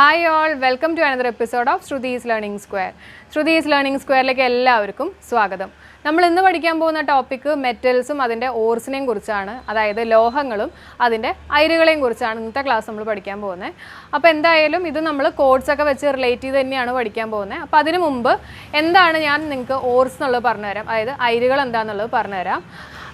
Hi all welcome to another episode of Shruti's learning square Shruti's learning സ്ക്വയറിലേക്ക് എല്ലാവർക്കും സ്വാഗതം. നമ്മൾ ഇന്ന് പഠിക്കാൻ പോകുന്ന ടോപ്പിക്ക് മെറ്റൽസും അതിന്റെ ഓർസിനെയും കുറിച്ചാണ് അതായത് ലോഹങ്ങളും അതിന്റെ അയിരുകളെയും കുറിച്ചാണ് ഇന്നത്തെ ക്ലാസ് നമ്മൾ പഠിക്കാൻ പോകുന്നത്. അപ്പോൾ എന്തായാലും ഇത് നമ്മൾ കോഡ്സൊക്കെ വെച്ച് റിലേറ്റ് ചെയ്ത് തന്നെയാണ് പഠിക്കാൻ പോകുന്നത്. അപ്പോൾ അതിന് മുമ്പ് എന്താണ് ഞാൻ നിങ്ങൾക്ക് ഓർസ് എന്നുള്ളത് പറഞ്ഞുതരാം. അതായത് അയിരുകൾ എന്താണെന്നുള്ളത് പറഞ്ഞുതരാം.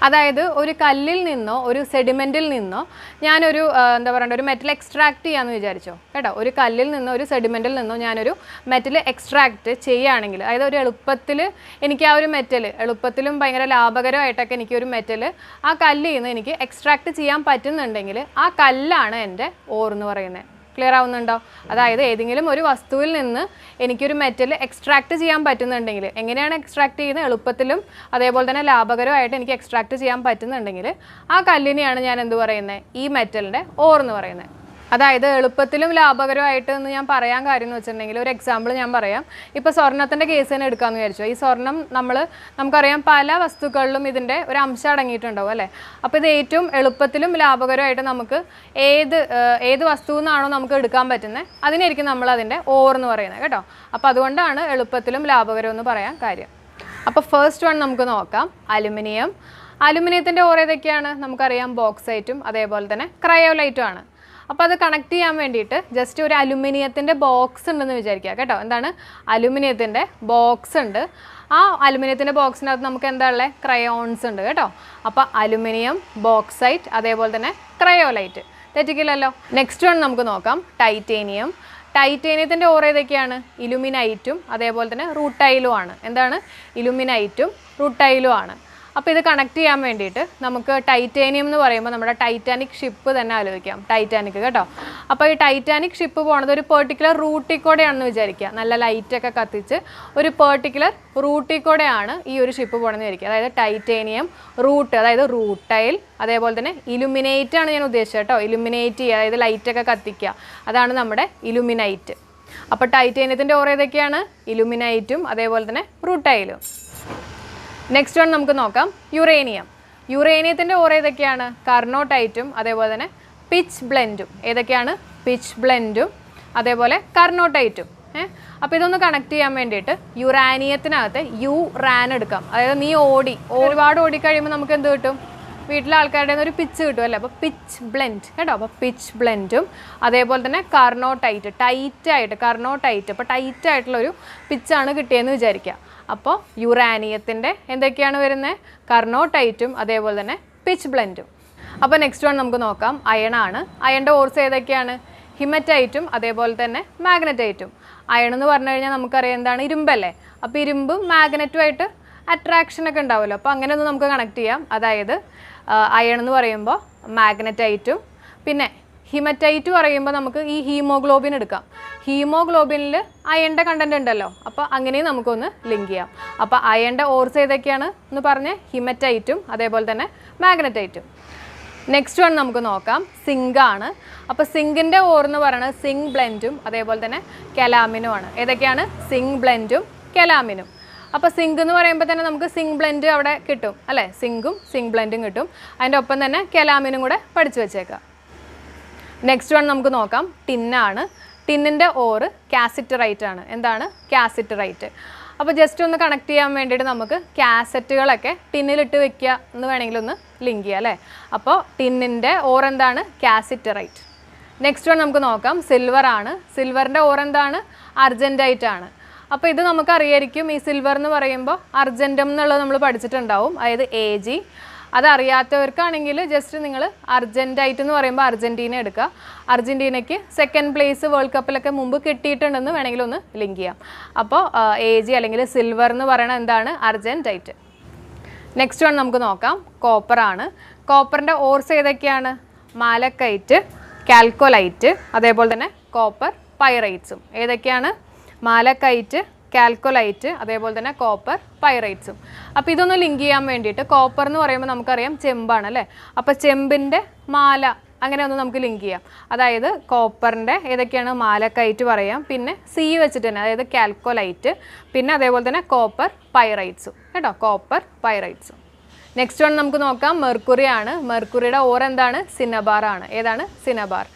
അതായത് ഒരു കല്ലിൽ നിന്നോ ഒരു സെഡിമെന്റിൽ നിന്നോ ഞാനൊരു എന്താ പറയുക ഒരു മെറ്റൽ എക്സ്ട്രാക്ട് ചെയ്യാമെന്ന് വിചാരിച്ചോ. കേട്ടോ? ഒരു കല്ലിൽ നിന്നോ ഒരു സെഡിമെന്റിൽ നിന്നോ ഞാനൊരു മെറ്റൽ എക്സ്ട്രാക്ട് ചെയ്യുകയാണെങ്കിൽ അതായത് ഒരു എളുപ്പത്തിൽ എനിക്ക് ആ ഒരു മെറ്റൽ എളുപ്പത്തിലും ഭയങ്കര ലാഭകരമായിട്ടൊക്കെ എനിക്ക് ഒരു മെറ്റൽ ആ കല്ലിൽ നിന്ന് എനിക്ക് എക്സ്ട്രാക്ട് ചെയ്യാൻ പറ്റുന്നുണ്ടെങ്കിൽ ആ കല്ലാണ് എന്റെ ഓർ എന്ന് പറയുന്നത്. ക്ലിയർ ആവുന്നുണ്ടോ? അതായത് ഏതെങ്കിലും ഒരു വസ്തുവിൽ നിന്ന് എനിക്കൊരു മെറ്റൽ എക്സ്ട്രാക്ട് ചെയ്യാൻ പറ്റുന്നുണ്ടെങ്കിൽ എങ്ങനെയാണ് എക്സ്ട്രാക്ട് ചെയ്യുന്നത്? എളുപ്പത്തിലും അതേപോലെ തന്നെ ലാഭകരമായിട്ട് എനിക്ക് എക്സ്ട്രാക്ട് ചെയ്യാൻ പറ്റുന്നുണ്ടെങ്കിൽ ആ കല്ലിനെയാണ് ഞാൻ എന്ത് പറയുന്നത്? ഈ മെറ്റലിന്റെ ഓർ എന്ന് പറയുന്നത്. അതായത് എളുപ്പത്തിലും ലാഭകരമായിട്ട് എന്ന് ഞാൻ പറയാൻ കാര്യം എന്ന് വെച്ചിട്ടുണ്ടെങ്കിൽ ഒരു എക്സാമ്പിൾ ഞാൻ പറയാം. ഇപ്പോൾ സ്വർണത്തിന്റെ കേസ് തന്നെ എടുക്കാമെന്ന് വിചാരിച്ചു. ഈ സ്വർണം നമ്മൾ നമുക്കറിയാം പല വസ്തുക്കളിലും ഇതിന്റെ ഒരു അംശം അടങ്ങിയിട്ടുണ്ടാവും അല്ലേ? അപ്പോൾ ഇത് ഏറ്റവും എളുപ്പത്തിലും ലാഭകരമായിട്ട് നമുക്ക് ഏത് ഏത് വസ്തുവിൽ നിന്നാണോ നമുക്ക് എടുക്കാൻ പറ്റുന്നത് അതിനായിരിക്കും നമ്മൾ അതിന്റെ ഓർ എന്ന് പറയുന്നത് കേട്ടോ. അപ്പോൾ അതുകൊണ്ടാണ് എളുപ്പത്തിലും ലാഭകരം എന്ന് പറയാൻ കാര്യം. അപ്പോൾ ഫസ്റ്റ് വൺ നമുക്ക് നോക്കാം. അലുമിനിയം. അലുമിനിയത്തിന്റെ ഓർ ഏതൊക്കെയാണ്? നമുക്കറിയാം ബോക്സൈറ്റും അതേപോലെ തന്നെ ക്രയോലൈറ്റും ആണ്. അപ്പോൾ അത് കണക്ട് ചെയ്യാൻ വേണ്ടിയിട്ട് ജസ്റ്റ് ഒരു അലുമിനിയത്തിന്റെ ബോക്സ് ഉണ്ടെന്ന് വിചാരിക്കുക കേട്ടോ. എന്താണ്? അലുമിനിയത്തിന്റെ ബോക്സ് ഉണ്ട്. ആ അലുമിനിയത്തിന്റെ ബോക്സിനകത്ത് നമുക്ക് എന്താ ഉള്ളത് ക്രയോൺസ് ഉണ്ട് കേട്ടോ. അപ്പോൾ അലുമിനിയം ബോക്സൈറ്റ് അതേപോലെ തന്നെ ക്രയോലൈറ്റ് തെറ്റിക്കില്ലല്ലോ നെക്സ്റ്റ് വൺ നമുക്ക് നോക്കാം. ടൈറ്റേനിയം ടൈറ്റേനിയത്തിന്റെ ഓറ ഏതൊക്കെയാണ്? ഇലുമിനൈറ്റും അതേപോലെ തന്നെ റൂട്ടൈലും ആണ്. എന്താണ്? ഇലുമിനൈറ്റും റൂട്ടൈലും ആണ്. അപ്പോൾ ഇത് കണക്ട് ചെയ്യാൻ വേണ്ടിയിട്ട് നമുക്ക് ടൈറ്റാനിയം എന്ന് പറയുമ്പോൾ നമ്മുടെ ടൈറ്റാനിക് ഷിപ്പ് തന്നെ ആലോചിക്കാം. ടൈറ്റാനിക് കേട്ടോ. അപ്പോൾ ഈ ടൈറ്റാനിക് ഷിപ്പ് പോണത് ഒരു പെർട്ടിക്കുലർ റൂട്ടിൽ കൂടെയാണെന്ന് വിചാരിക്കുക. നല്ല ലൈറ്റൊക്കെ കത്തിച്ച് ഒരു പെർട്ടിക്കുലർ റൂട്ടിൽ കൂടെയാണ് ഈ ഒരു ഷിപ്പ് പോകണമെന്ന് വിചാരിക്കുക. അതായത് ടൈറ്റേനിയം റൂട്ട് അതായത് റൂട്ടൈൽ അതേപോലെ തന്നെ ഇലുമിനേറ്റ് ആണ് ഞാൻ ഉദ്ദേശിച്ചത് കേട്ടോ. ഇലുമിനേറ്റ് ചെയ്യുക അതായത് ലൈറ്റൊക്കെ കത്തിക്കുക. അതാണ് നമ്മുടെ ഇലുമിനൈറ്റ് അപ്പോൾ ടൈറ്റേനിയത്തിന്റെ ഓർ ഏതൊക്കെയാണ്? ഇലുമിനൈറ്റും അതേപോലെ തന്നെ റൂട്ടൈലും നെക്സ്റ്റ് വൺ നമുക്ക് നോക്കാം. യുറേനിയം യുറേനിയത്തിന്റെ ഓർ ഏതൊക്കെയാണ്? കർണോട്ടൈറ്റും അതേപോലെ തന്നെ പിച്ച് ബ്ലെൻഡും ഏതൊക്കെയാണ്? പിച്ച് ബ്ലെൻഡും അതേപോലെ കർണോട്ടൈറ്റും ഏഹ് അപ്പോൾ ഇതൊന്ന് കണക്ട് ചെയ്യാൻ വേണ്ടിയിട്ട് യുറാനിയത്തിനകത്ത് യു റാൻ എടുക്കാം. അതായത് നീ ഓടി ഒരുപാട് ഓടിക്കഴിയുമ്പോൾ നമുക്ക് എന്ത് കിട്ടും? വീട്ടിലെ ആൾക്കാരുടെ ഒരു പിച്ച് കിട്ടും അല്ലേ? അപ്പോൾ പിച്ച് ബ്ലെൻഡ് കേട്ടോ? അപ്പോൾ പിച്ച് ബ്ലെൻഡും അതേപോലെ തന്നെ കർണോ ടൈറ്റ് ടൈറ്റായിട്ട് കർണോ ടൈറ്റ് അപ്പോൾ ടൈറ്റായിട്ടുള്ളൊരു പിച്ചാണ് കിട്ടിയതെന്ന് വിചാരിക്കുക അപ്പോൾ യുറാനിയത്തിന്റെ എന്തൊക്കെയാണ് വരുന്നത് കർണോടൈറ്റും അതേപോലെ തന്നെ പിച്ച് ബ്ലെൻഡും. അപ്പോൾ നെക്സ്റ്റ് വൺ നമുക്ക് നോക്കാം. അയണാണ് അയണിന്റെ ഓർസ് ഏതൊക്കെയാണ്? ഹിമറ്റൈറ്റും അതേപോലെ തന്നെ മാഗ്നറ്റൈറ്റും അയൺ എന്ന് പറഞ്ഞു കഴിഞ്ഞാൽ നമുക്കറിയാം എന്താണ്? ഇരുമ്പല്ലേ? അപ്പോൾ ഇരുമ്പും മാഗ്നറ്റുമായിട്ട് അട്രാക്ഷനൊക്കെ ഉണ്ടാവുമല്ലോ. അപ്പോൾ അങ്ങനെ ഒന്ന് നമുക്ക് കണക്ട് ചെയ്യാം. അതായത് അയൺ എന്ന് പറയുമ്പോൾ മാഗ്നറ്റൈറ്റും പിന്നെ ഹിമറ്റൈറ്റ് പറയുമ്പോൾ നമുക്ക് ഈ ഹീമോഗ്ലോബിൻ എടുക്കാം. ഹീമോഗ്ലോബിനിൽ അയണിന്റെ കണ്ടന്റ് ഉണ്ടല്ലോ. അപ്പോൾ അങ്ങനെയും നമുക്കൊന്ന് ലിങ്ക് ചെയ്യാം. അപ്പോൾ അയണിന്റെ ഓർസ് ഏതൊക്കെയാണ് എന്ന് പറഞ്ഞ് ഹിമറ്റൈറ്റും അതേപോലെ തന്നെ മാഗ്നറ്റൈറ്റും നെക്സ്റ്റ് വൺ നമുക്ക് നോക്കാം. സിങ്കാണ് അപ്പോൾ സിങ്കിന്റെ ഓർന്ന് പറയുന്നത് സിങ്ക് ബ്ലെൻഡും അതേപോലെ തന്നെ കെലാമിനും ആണ്. ഏതൊക്കെയാണ്? സിങ്ക് ബ്ലെൻഡും കെലാമിനും അപ്പോൾ സിങ്ക് എന്ന് പറയുമ്പോൾ തന്നെ നമുക്ക് സിങ്ക് ബ്ലെൻഡ് അവിടെ കിട്ടും. അല്ലേ? സിങ്കും സിങ്ക് ബ്ലെൻഡും കിട്ടും. അതിന്റെ ഒപ്പം തന്നെ കെലാമിനും കൂടെ പഠിച്ചു വെച്ചേക്കാം. നെക്സ്റ്റ് വൺ നമുക്ക് നോക്കാം. ടിന്നാണ് ടിന്നിന്റെ ഓറ് കാസിറ്ററൈറ്റ് ആണ്. എന്താണ്? കാസിറ്ററൈറ്റ് അപ്പോൾ ജസ്റ്റ് ഒന്ന് കണക്ട് ചെയ്യാൻ വേണ്ടിയിട്ട് നമുക്ക് കാസറ്റുകളൊക്കെ ടിന്നിലിട്ട് വെക്കുക എന്ന് വേണമെങ്കിൽ ഒന്ന് ലിങ്ക് ചെയ്യാം അല്ലേ? അപ്പോൾ ടിന്നിന്റെ ഓർ എന്താണ്? കാസിറ്ററൈറ്റ് നെക്സ്റ്റ് വൺ നമുക്ക് നോക്കാം. സിൽവർ ആണ്. സിൽവറിന്റെ ഓർ എന്താണ്? അർജന്റൈറ്റ് ആണ്. അപ്പോൾ ഇത് നമുക്കറിയായിരിക്കും ഈ സിൽവർ എന്ന് പറയുമ്പോൾ അർജന്റം എന്നുള്ളത് നമ്മൾ പഠിച്ചിട്ടുണ്ടാവും. അതായത് എ ജി അതറിയാത്തവർക്കാണെങ്കിൽ ജസ്റ്റ് നിങ്ങൾ അർജന്റായിട്ട് എന്ന് പറയുമ്പോൾ അർജന്റീന എടുക്കുക അർജന്റീനയ്ക്ക് സെക്കൻഡ് പ്ലേസ് വേൾഡ് കപ്പിലൊക്കെ മുമ്പ് കിട്ടിയിട്ടുണ്ടെന്ന് വേണമെങ്കിൽ ഒന്ന് ലിങ്ക് ചെയ്യാം. അപ്പോൾ എ ജി അല്ലെങ്കിൽ സിൽവർ എന്ന് പറയുന്നത് എന്താണ്? അർജന്റൈറ്റ് നെക്സ്റ്റ് വൺ നമുക്ക് നോക്കാം. കോപ്പറാണ് കോപ്പറിന്റെ ഓർസ് ഏതൊക്കെയാണ്? മാലക്കൈറ്റ് കാൽക്കോലൈറ്റ് അതേപോലെ തന്നെ കോപ്പർ പൈറൈറ്റ്സും ഏതൊക്കെയാണ്? മാലക്കൈറ്റ് കാൽക്കോലൈറ്റ് അതേപോലെ തന്നെ കോപ്പർ പൈറൈറ്റ്സും. അപ്പോൾ ഇതൊന്ന് ലിങ്ക് ചെയ്യാൻ വേണ്ടിയിട്ട് കോപ്പർ എന്ന് പറയുമ്പോൾ നമുക്കറിയാം ചെമ്പാണ് അല്ലേ? അപ്പോൾ ചെമ്പിന്റെ മാല അങ്ങനെ ഒന്ന് നമുക്ക് ലിങ്ക് ചെയ്യാം. അതായത് കോപ്പറിന്റെ ഏതൊക്കെയാണ് മാലക്കൈറ്റ് പറയാം പിന്നെ സി വെച്ചിട്ട് തന്നെ അതായത് കാൽക്കോലൈറ്റ് പിന്നെ അതേപോലെ തന്നെ കോപ്പർ പൈറൈറ്റ്സും. കേട്ടോ? കോപ്പർ പൈറൈറ്റ്സും. നെക്സ്റ്റ് വൺ നമുക്ക് നോക്കാം മെർക്കുറി ആണ് മെർക്കുറിയുടെ ഓർ എന്താണ്? സിനബാർ ആണ് ഏതാണ്? സിനബാർ.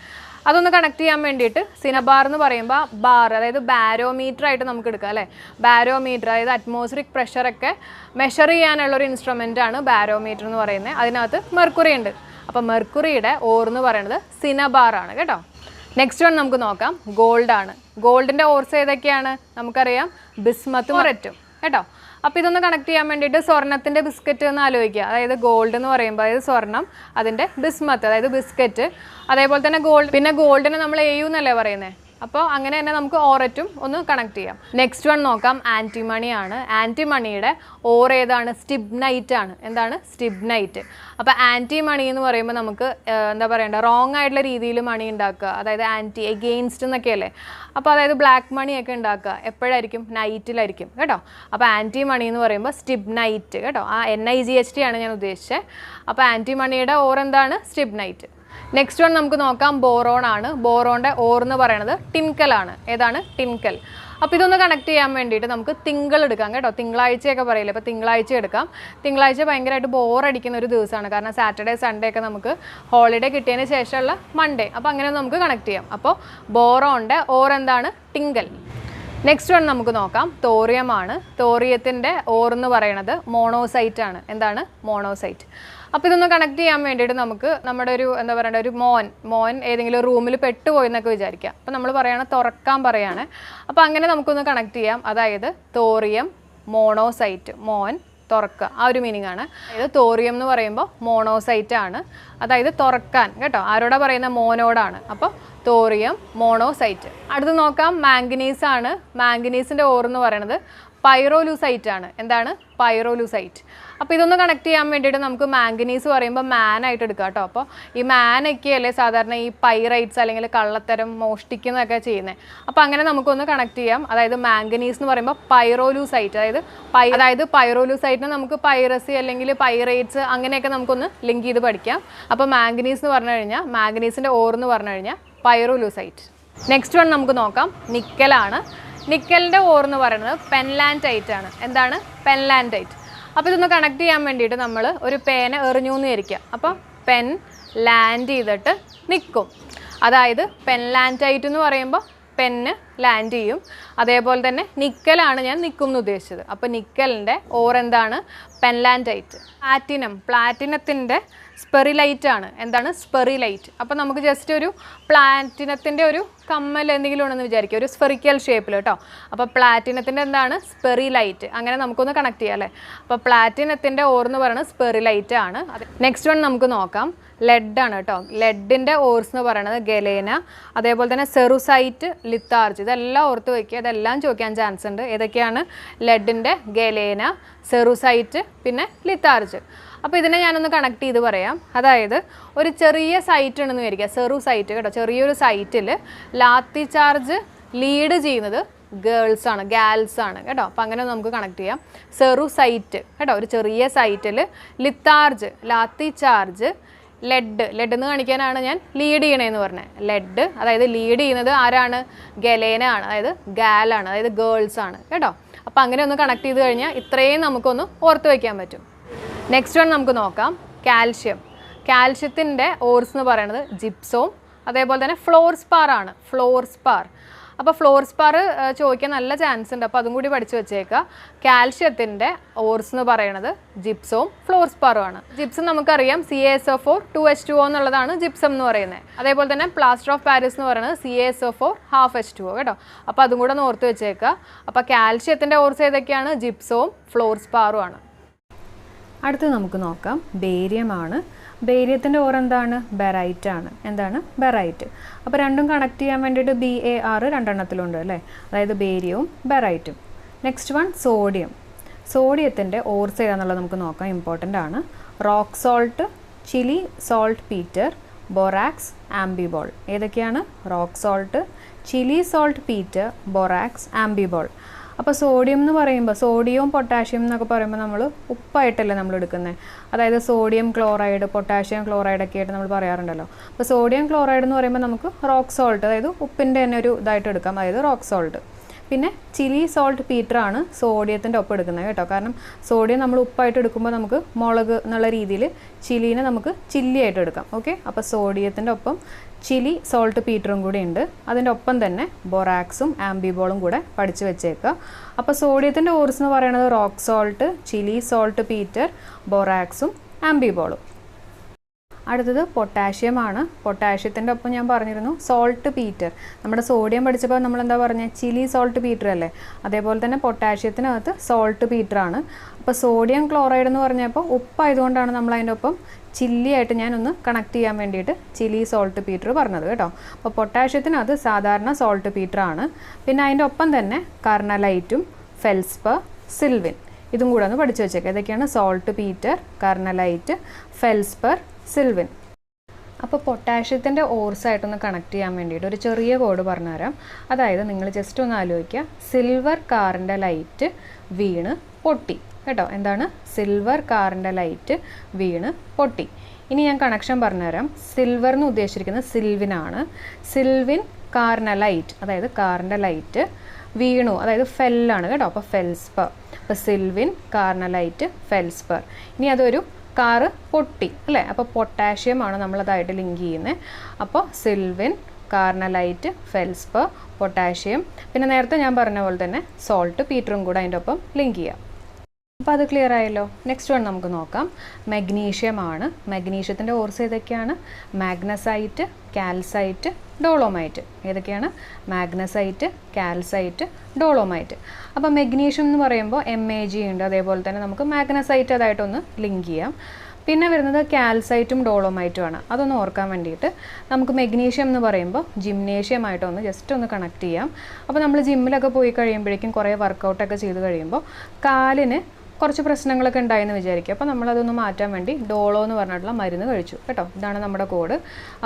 അതൊന്ന് കണക്ട് ചെയ്യാൻ വേണ്ടിയിട്ട് സിനബാർ എന്ന് പറയുമ്പോൾ ബാർ അതായത് ബാരോമീറ്റർ ആയിട്ട് നമുക്ക് എടുക്കാം അല്ലേ? ബാരോമീറ്റർ അതായത് അറ്റ്മോസ്ഫിക് പ്രഷറൊക്കെ മെഷർ ചെയ്യാനുള്ള ഒരു ഇൻസ്ട്രുമെന്റ് ആണ് ബാരോമീറ്റർ എന്ന് പറയുന്നത്. അതിനകത്ത് മെർക്കുറി ഉണ്ട്. അപ്പോൾ മെർക്കുറിയുടെ ഓർ എന്ന് പറയുന്നത് സിനബാർ ആണ് കേട്ടോ. നെക്സ്റ്റ് വൺ നമുക്ക് നോക്കാം. ഗോൾഡാണ് ഗോൾഡിന്റെ ഓർസ് ഏതൊക്കെയാണ്? നമുക്കറിയാം. ബിസ്മത്തും റെറ്റും കേട്ടോ? അപ്പോൾ ഇതൊന്ന് കണക്ട് ചെയ്യാൻ വേണ്ടിയിട്ട് സ്വർണത്തിന്റെ ബിസ്ക്കറ്റ് എന്ന് ആലോചിക്കുക. അതായത് ഗോൾഡ് എന്ന് പറയുമ്പോൾ അതായത് സ്വർണം അതിന്റെ ബിസ്മത്ത് അതായത് ബിസ്ക്കറ്റ് അതേപോലെ തന്നെ ഗോൾഡ് പിന്നെ ഗോൾഡിനെ നമ്മൾ എയു എന്നല്ലേ പറയുന്നത് അപ്പോൾ അങ്ങനെ തന്നെ നമുക്ക് ഓററ്റും ഒന്ന് കണക്ട് ചെയ്യാം. നെക്സ്റ്റ് വൺ നോക്കാം. ആന്റിമണി ആണ് ആന്റിമണിയുടെ ഓർ ഏതാണ്? സ്റ്റിബ്നൈറ്റ് ആണ്. എന്താണ്? സ്റ്റിബ് നൈറ്റ് അപ്പോൾ ആന്റിമണി എന്ന് പറയുമ്പോൾ നമുക്ക് എന്താ പറയണ്ട? റോങ് ആയിട്ടുള്ള രീതിയിൽ മണി ഉണ്ടാക്കുക. അതായത് ആന്റി എഗെയിൻസ്റ്റ് എന്നൊക്കെ അല്ലേ അപ്പോൾ അതായത് ബ്ലാക്ക് മണിയൊക്കെ ഉണ്ടാക്കുക. എപ്പോഴായിരിക്കും? നൈറ്റിലായിരിക്കും കേട്ടോ? അപ്പോൾ ആന്റി മണി എന്ന് പറയുമ്പോൾ സ്റ്റിബ് നൈറ്റ് കേട്ടോ? ആ N I G H T ആണ് ഞാൻ ഉദ്ദേശിച്ചത് അപ്പോൾ ആന്റി മണിയുടെ ഓർ എന്താണ്? സ്റ്റിബ്നൈറ്റ്. നെക്സ്റ്റ് വൺ നമുക്ക് നോക്കാം. ബോറോൺ ആണ്. ബോറോണിന്റെ ഓർ എന്ന് പറയുന്നത് ടിൻകൽ ആണ്. ഏതാണ്? ടിൻകൽ അപ്പോൾ ഇതൊന്ന് കണക്ട് ചെയ്യാൻ വേണ്ടിയിട്ട് നമുക്ക് തിങ്കൾ എടുക്കാം കേട്ടോ. തിങ്കളാഴ്ചയൊക്കെ പറയില്ല? അപ്പോൾ തിങ്കളാഴ്ച എടുക്കാം. തിങ്കളാഴ്ച ഭയങ്കരമായിട്ട് ബോറടിക്കുന്ന ഒരു ദിവസമാണ്. കാരണം സാറ്റർഡേ സൺഡേ ഒക്കെ നമുക്ക് ഹോളിഡേ കിട്ടിയതിന് ശേഷമുള്ള മൺഡേ അപ്പോൾ അങ്ങനെ നമുക്ക് കണക്ട് ചെയ്യാം. അപ്പോൾ ബോറോണിന്റെ ഓർ എന്താണ്? ടിങ്കൽ നെക്സ്റ്റ് വൺ നമുക്ക് നോക്കാം. തോറിയമാണ് തോറിയത്തിന്റെ ഓർ എന്ന് പറയുന്നത് മോണോസൈറ്റ് ആണ്. എന്താണ്? മോണോസൈറ്റ് അപ്പോൾ ഇതൊന്ന് കണക്ട് ചെയ്യാൻ വേണ്ടിയിട്ട് നമുക്ക് നമ്മുടെ ഒരു എന്താ പറയണ്ട ഒരു മോൻ മോൻ ഏതെങ്കിലും റൂമിൽ പെട്ടുപോയി എന്നൊക്കെ വിചാരിക്കാം. അപ്പോൾ നമ്മൾ പറയാണ് തുറക്കാൻ പറയാണ്. അപ്പോൾ അങ്ങനെ നമുക്കൊന്ന് കണക്ട് ചെയ്യാം. അതായത് തോറിയം മോണോസൈറ്റ് മോൻ തുറക്കുക. ആ ഒരു മീനിങ് ആണ്. അതായത് തോറിയം എന്ന് പറയുമ്പോൾ മോണോസൈറ്റ് ആണ്. അതായത് തുറക്കാൻ കേട്ടോ? ആരോടാ പറയുന്ന? മോനോടാണ്. അപ്പോൾ തോറിയം മോണോസൈറ്റ് അടുത്ത് നോക്കാം. മാംഗനീസ് ആണ്. മാംഗനീസിന്റെ ഓർ എന്ന് പറയുന്നത് പൈറോലൂസൈറ്റ് ആണ്. എന്താണ്? പൈറോലൂസൈറ്റ് അപ്പോൾ ഇതൊന്ന് കണക്ട് ചെയ്യാൻ വേണ്ടിയിട്ട് നമുക്ക് മാംഗനീസ് പറയുമ്പോൾ മാൻ ആയിട്ട് എടുക്കാം കേട്ടോ. അപ്പോൾ ഈ മാനൊക്കെ അല്ലേ സാധാരണ ഈ പൈറൈറ്റ്സ് അല്ലെങ്കിൽ കള്ളത്തരം മോഷ്ടിക്കുന്നതൊക്കെ ചെയ്യുന്നത് അപ്പോൾ അങ്ങനെ നമുക്കൊന്ന് കണക്ട് ചെയ്യാം. അതായത് മാംഗനീസ് എന്ന് പറയുമ്പോൾ പൈറോലൂസൈറ്റ് അതായത് പൈ അതായത് പൈറോലൂസൈറ്റിനെ നമുക്ക് പൈറസി അല്ലെങ്കിൽ പൈറൈറ്റ്സ് അങ്ങനെയൊക്കെ നമുക്കൊന്ന് ലിങ്ക് ചെയ്ത് പഠിക്കാം. അപ്പോൾ മാംഗനീസ് എന്ന് പറഞ്ഞു കഴിഞ്ഞാൽ മാംഗനീസിന്റെ ഓർ എന്ന് പറഞ്ഞു കഴിഞ്ഞാൽ പൈറോലൂസൈറ്റ് നെക്സ്റ്റ് വൺ നമുക്ക് നോക്കാം. നിക്കലാണ് നിക്കലിന്റെ ഓർ എന്ന് പറയുന്നത് പെൻലാന്റൈറ്റ് ആണ്. എന്താണ്? പെൻലാന്റൈറ്റ് അപ്പോൾ ഇതൊന്ന് കണക്ട് ചെയ്യാൻ വേണ്ടിയിട്ട് നമ്മൾ ഒരു പേന എറിഞ്ഞു എന്ന് വിചാരിക്കുക അപ്പോൾ പെൻ ലാൻഡ് ചെയ്തിട്ട് നിൽക്കും അതായത് പെൻ ലാൻഡ് ആയിട്ട് എന്ന് പറയുമ്പോൾ പെന്ന് ലാൻഡ് ചെയ്യും. അതേപോലെ തന്നെ നിക്കലാണ് ഞാൻ നിൽക്കും ഉദ്ദേശിച്ചത്. അപ്പോൾ നിക്കലിന്റെ ഓർ എന്താണ്? പെൻ ലാൻഡ് ആയിട്ട്. പ്ലാറ്റിനം പ്ലാറ്റിനത്തിന്റെ സ്പെറിലൈറ്റ് ആണ്. എന്താണ്? സ്പെറിലൈറ്റ് അപ്പോൾ നമുക്ക് ജസ്റ്റ് ഒരു പ്ലാറ്റിനത്തിന്റെ ഒരു കമ്മൽ എന്തെങ്കിലും ഉണ്ടെന്ന് വിചാരിക്കുക ഒരു സ്പെറിക്കൽ ഷേപ്പിൽ കേട്ടോ. അപ്പോൾ പ്ലാറ്റിനത്തിന്റെ എന്താണ്? സ്പെറിലൈറ്റ് അങ്ങനെ നമുക്കൊന്ന് കണക്ട് ചെയ്യാം അല്ലേ? അപ്പോൾ പ്ലാറ്റിനത്തിന്റെ ഓർ എന്ന് പറയുന്നത് സ്പെറിലൈറ്റ് ആണ്. നെക്സ്റ്റ് വൺ നമുക്ക് നോക്കാം. ലെഡാണ് കേട്ടോ. ലെഡിന്റെ ഓർസ് എന്ന് പറയുന്നത് ഗലേന അതേപോലെ തന്നെ സെറുസൈറ്റ് ലിത്താർജ് ഇതെല്ലാം ഓർത്ത് വയ്ക്കുക ഇതെല്ലാം ചോദിക്കാൻ ചാൻസ് ഉണ്ട്. ഏതൊക്കെയാണ്? ലെഡിന്റെ ഗലേന സെറുസൈറ്റ് പിന്നെ ലിത്താർജ് അപ്പോൾ ഇതിനെ ഞാനൊന്ന് കണക്ട് ചെയ്ത് പറയാം. അതായത് ഒരു ചെറിയ സൈറ്റ് ഉണ്ടെന്ന് വിചാരിക്കുക. സെറു സൈറ്റ് കേട്ടോ. ചെറിയൊരു സൈറ്റിൽ ലാത്തി ചാർജ് ലീഡ് ചെയ്യുന്നത് ഗേൾസ് ആണ് ഗാൽസ് ആണ് കേട്ടോ. അപ്പോൾ അങ്ങനെ നമുക്ക് കണക്ട് ചെയ്യാം. സെറു സൈറ്റ് കേട്ടോ. ഒരു ചെറിയ സൈറ്റിൽ litharge lathi charge lead lead എന്ന് കാണിക്കാനാണ് ഞാൻ ലീഡ് ചെയ്യണേന്ന് പറഞ്ഞത് ലെഡ് അതായത് ലീഡ് ചെയ്യുന്നത് ആരാണ്? ഗലേന ആണ്. അതായത് ഗാലാണ് അതായത് ഗേൾസ് ആണ് കേട്ടോ. അപ്പോൾ അങ്ങനെ ഒന്ന് കണക്ട് ചെയ്ത് കഴിഞ്ഞാൽ ഇത്രയും നമുക്കൊന്ന് ഓർത്ത് വയ്ക്കാൻ പറ്റും. നെക്സ്റ്റ് വൺ നമുക്ക് നോക്കാം. കാൽഷ്യം കാൽഷ്യത്തിന്റെ ഓർസ് എന്ന് പറയുന്നത് ജിപ്സോം അതേപോലെ തന്നെ ഫ്ലോർ സ്പാർ ആണ്. ഫ്ലോർ സ്പാർ അപ്പോൾ ഫ്ലോർ സ്പാർ ചോദിക്കാൻ നല്ല ചാൻസ് ഉണ്ട്. അപ്പോൾ അതും കൂടി പഠിച്ചു വെച്ചേക്കുക കാൽഷ്യത്തിന്റെ ഓർസ് എന്ന് പറയുന്നത് ജിപ്സവും ഫ്ലോർ സ്പാറും ആണ്. ജിപ്സം നമുക്കറിയാം. C S O four two H two O എന്നുള്ളതാണ് ജിപ്സം എന്ന് പറയുന്നത്. അതേപോലെ തന്നെ പ്ലാസ്റ്റർ ഓഫ് പാരീസ് എന്ന് പറയുന്നത് C S O four half H two O കേട്ടോ. അപ്പോൾ അതും കൂടെ ഒന്ന് ഓർത്ത് വെച്ചേക്കുക അപ്പോൾ കാൽഷ്യത്തിന്റെ ഓർസ് ഏതൊക്കെയാണ്? ജിപ്സവും ഫ്ലോർ സ്പാറും ആണ്. അടുത്ത് നമുക്ക് നോക്കാം. ബേരിയമാണ്. ബേരിയത്തിന്റെ ഓർ എന്താണ്? ബെറൈറ്റ് ആണ്. എന്താണ്? ബെറൈറ്റ് അപ്പോൾ രണ്ടും കണക്ട് ചെയ്യാൻ വേണ്ടിയിട്ട് ബി എ ആർ രണ്ടെണ്ണത്തിലുണ്ട് അല്ലേ? അതായത് ബേരിയവും ബെറൈറ്റും നെക്സ്റ്റ് വൺ സോഡിയം സോഡിയത്തിന്റെ ഓർസ് ഏതാന്നുള്ളത് നമുക്ക് നോക്കാം. ഇമ്പോർട്ടന്റ് ആണ്. Rock salt Chile saltpetre borax amphibole ഏതൊക്കെയാണ്? Rock salt Chile saltpetre borax amphibole അപ്പോൾ സോഡിയം എന്ന് പറയുമ്പോൾ സോഡിയവും പൊട്ടാഷ്യം എന്നൊക്കെ പറയുമ്പോൾ നമ്മൾ ഉപ്പായിട്ടല്ലേ നമ്മൾ എടുക്കുന്നത് അതായത് സോഡിയം ക്ലോറൈഡ് പൊട്ടാഷ്യം ക്ലോറൈഡ് ഒക്കെ ആയിട്ട് നമ്മൾ പറയാറുണ്ടല്ലോ. അപ്പോൾ സോഡിയം ക്ലോറൈഡ് എന്ന് പറയുമ്പോൾ നമുക്ക് റോക്ക് സോൾട്ട് അതായത് ഉപ്പിന്റെ തന്നെ ഒരു ഇതായിട്ട് എടുക്കാം. അതായത് റോക്ക് സോൾട്ട് പിന്നെ ചില്ലി സോൾട്ട് പീറ്റർ ആണ് സോഡിയത്തിന്റെ ഒപ്പം എടുക്കുന്നത് കേട്ടോ. കാരണം സോഡിയം നമ്മൾ ഉപ്പായിട്ട് എടുക്കുമ്പോൾ നമുക്ക് മുളക് എന്നുള്ള രീതിയിൽ ചില്ലീനെ നമുക്ക് ചില്ലിയായിട്ട് എടുക്കാം. ഓക്കെ അപ്പോൾ സോഡിയത്തിന്റെ ഒപ്പം ചിലി സോൾട്ട് പീറ്ററും കൂടി ഉണ്ട്. അതിന്റെ ഒപ്പം തന്നെ ബൊറാക്സും ആംബിബോളും കൂടെ പഠിച്ചു വെച്ചേക്കുക. അപ്പോൾ സോഡിയത്തിന്റെ ഓർസ് എന്ന് പറയുന്നത് rock salt Chile saltpetre ബൊറാക്സും ആംബിബോളും അടുത്തത് പൊട്ടാഷ്യം ആണ്. പൊട്ടാഷ്യത്തിന്റെ ഒപ്പം ഞാൻ പറഞ്ഞിരുന്നു സോൾട്ട് പീറ്റർ നമ്മുടെ സോഡിയം പഠിച്ചപ്പോൾ നമ്മൾ എന്താ പറഞ്ഞത് ചിലി സോൾട്ട് പീറ്റർ അല്ലേ? അതേപോലെ തന്നെ പൊട്ടാഷ്യത്തിനകത്ത് സോൾട്ട് പീറ്റർ ആണ്. അപ്പോൾ സോഡിയം ക്ലോറൈഡ് എന്ന് പറഞ്ഞപ്പോൾ ഉപ്പായതുകൊണ്ടാണ് നമ്മൾ അതിന്റെ ഒപ്പം ചില്ലിയായിട്ട് ഞാനൊന്ന് കണക്ട് ചെയ്യാൻ വേണ്ടിയിട്ട് ചില്ലി സോൾട്ട് പീറ്റർ പറഞ്ഞത് കേട്ടോ. അപ്പോൾ പൊട്ടാഷ്യത്തിന് അത് സാധാരണ സോൾട്ട് പീറ്റർ ആണ്. പിന്നെ അതിന്റെ ഒപ്പം തന്നെ കർണലൈറ്റും ഫെൽസ്പർ സിൽവിൻ ഇതും കൂടെ ഒന്ന് പഠിച്ചു വെച്ചേക്കാം. ഇതൊക്കെയാണ് സോൾട്ട് പീറ്റർ കർണലൈറ്റ് ഫെൽസ്പർ സിൽവിൻ അപ്പോൾ പൊട്ടാഷ്യത്തിന്റെ ഓർസായിട്ടൊന്ന് കണക്ട് ചെയ്യാൻ വേണ്ടിയിട്ട് ഒരു ചെറിയ കോഡ് പറഞ്ഞുതരാം. അതായത് നിങ്ങൾ ജസ്റ്റ് ഒന്ന് ആലോചിക്കുക. സിൽവർ കാറിന്റെ ലൈറ്റ് വീണ് പൊട്ടി. കേട്ടോ? എന്താണ്? സിൽവർ കാറിന്റെ ലൈറ്റ് വീണ് പൊട്ടി. ഇനി ഞാൻ കണക്ഷൻ പറഞ്ഞുതരാം. സിൽവർ എന്ന് ഉദ്ദേശിച്ചിരിക്കുന്നത് സിൽവിനാണ് സിൽവിൻ കാറിന്റെ ലൈറ്റ് അതായത് കാറിന്റെ ലൈറ്റ് വീണു. അതായത് ഫെല്ലാണ് കേട്ടോ? അപ്പോൾ ഫെൽസ്പർ അപ്പോൾ സിൽവിൻ കാറിന്റെ ലൈറ്റ് ഫെൽസ്പർ ഇനി അതൊരു കാറ് പൊട്ടി അല്ലേ? അപ്പോൾ പൊട്ടാഷ്യം ആണ് നമ്മളതായിട്ട് ലിങ്ക് ചെയ്യുന്നത് അപ്പോൾ സിൽവിൻ കാർണലൈറ്റ് ഫെൽസ്പർ പൊട്ടാഷ്യം പിന്നെ നേരത്തെ ഞാൻ പറഞ്ഞ പോലെ തന്നെ സോൾട്ട് പീറ്ററും കൂടെ അതിന്റെ ഒപ്പം ലിങ്ക് ചെയ്യാം. അപ്പോൾ അത് ക്ലിയർ ആയല്ലോ. നെക്സ്റ്റ് വൺ നമുക്ക് നോക്കാം. മഗ്നീഷ്യം ആണ്. മഗ്നീഷ്യത്തിന്റെ ഓർസ് ഏതൊക്കെയാണ്? മാഗ്നസൈറ്റ് കാൽസൈറ്റ് ഡോളോമൈറ്റ് ഏതൊക്കെയാണ്? മാഗ്നസൈറ്റ് കാൽസൈറ്റ് ഡോളോമൈറ്റ് അപ്പോൾ മെഗ്നീഷ്യം എന്ന് പറയുമ്പോൾ എം എ ജി ഉണ്ട്. അതേപോലെ തന്നെ നമുക്ക് മാഗ്നസൈറ്റ് അതായിട്ടൊന്ന് ലിങ്ക് ചെയ്യാം. പിന്നെ വരുന്നത് കാൽസൈറ്റും ഡോളോമൈറ്റും ആണ്. അതൊന്ന് ഓർക്കാൻ വേണ്ടിയിട്ട് നമുക്ക് മെഗ്നീഷ്യം എന്ന് പറയുമ്പോൾ ജിംനേഷ്യമായിട്ടൊന്ന് ജസ്റ്റ് ഒന്ന് കണക്ട് ചെയ്യാം. അപ്പോൾ നമ്മൾ ജിമ്മിലൊക്കെ പോയി കഴിയുമ്പോഴേക്കും കുറേ വർക്കൗട്ടൊക്കെ ചെയ്ത് കഴിയുമ്പോൾ കാലിന് കുറച്ച് പ്രശ്നങ്ങളൊക്കെ ഉണ്ടായെന്ന് വിചാരിക്കുക. അപ്പോൾ നമ്മളതൊന്ന് മാറ്റാൻ വേണ്ടി ഡോളോ എന്ന് പറഞ്ഞിട്ടുള്ള മരുന്ന് കഴിച്ചു. കേട്ടോ? ഇതാണ് നമ്മുടെ കോഡ്.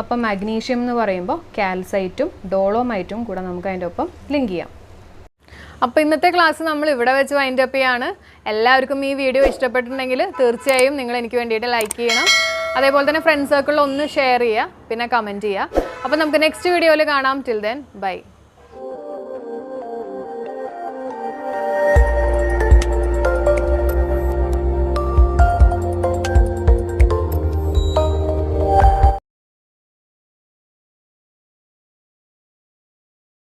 അപ്പം മാഗ്നീഷ്യം എന്ന് പറയുമ്പോൾ കാൽസൈറ്റും ഡോളോമൈറ്റും കൂടെ നമുക്ക് അതിന്റെ ഒപ്പം ലിങ്ക് ചെയ്യാം. അപ്പോൾ ഇന്നത്തെ ക്ലാസ് നമ്മൾ ഇവിടെ വെച്ച് വൈൻഡ് അപ്പ് ചെയ്യാണ്. എല്ലാവർക്കും ഈ വീഡിയോ ഇഷ്ടപ്പെട്ടിട്ടുണ്ടെങ്കിൽ തീർച്ചയായും നിങ്ങൾ എനിക്ക് വേണ്ടിയിട്ട് ലൈക്ക് ചെയ്യണം. അതേപോലെ തന്നെ ഫ്രണ്ട്സ് സർക്കിളിൽ ഒന്ന് ഷെയർ ചെയ്യുക. പിന്നെ കമന്റ് ചെയ്യുക. അപ്പോൾ നമുക്ക് നെക്സ്റ്റ് വീഡിയോയിൽ കാണാം. Till then bye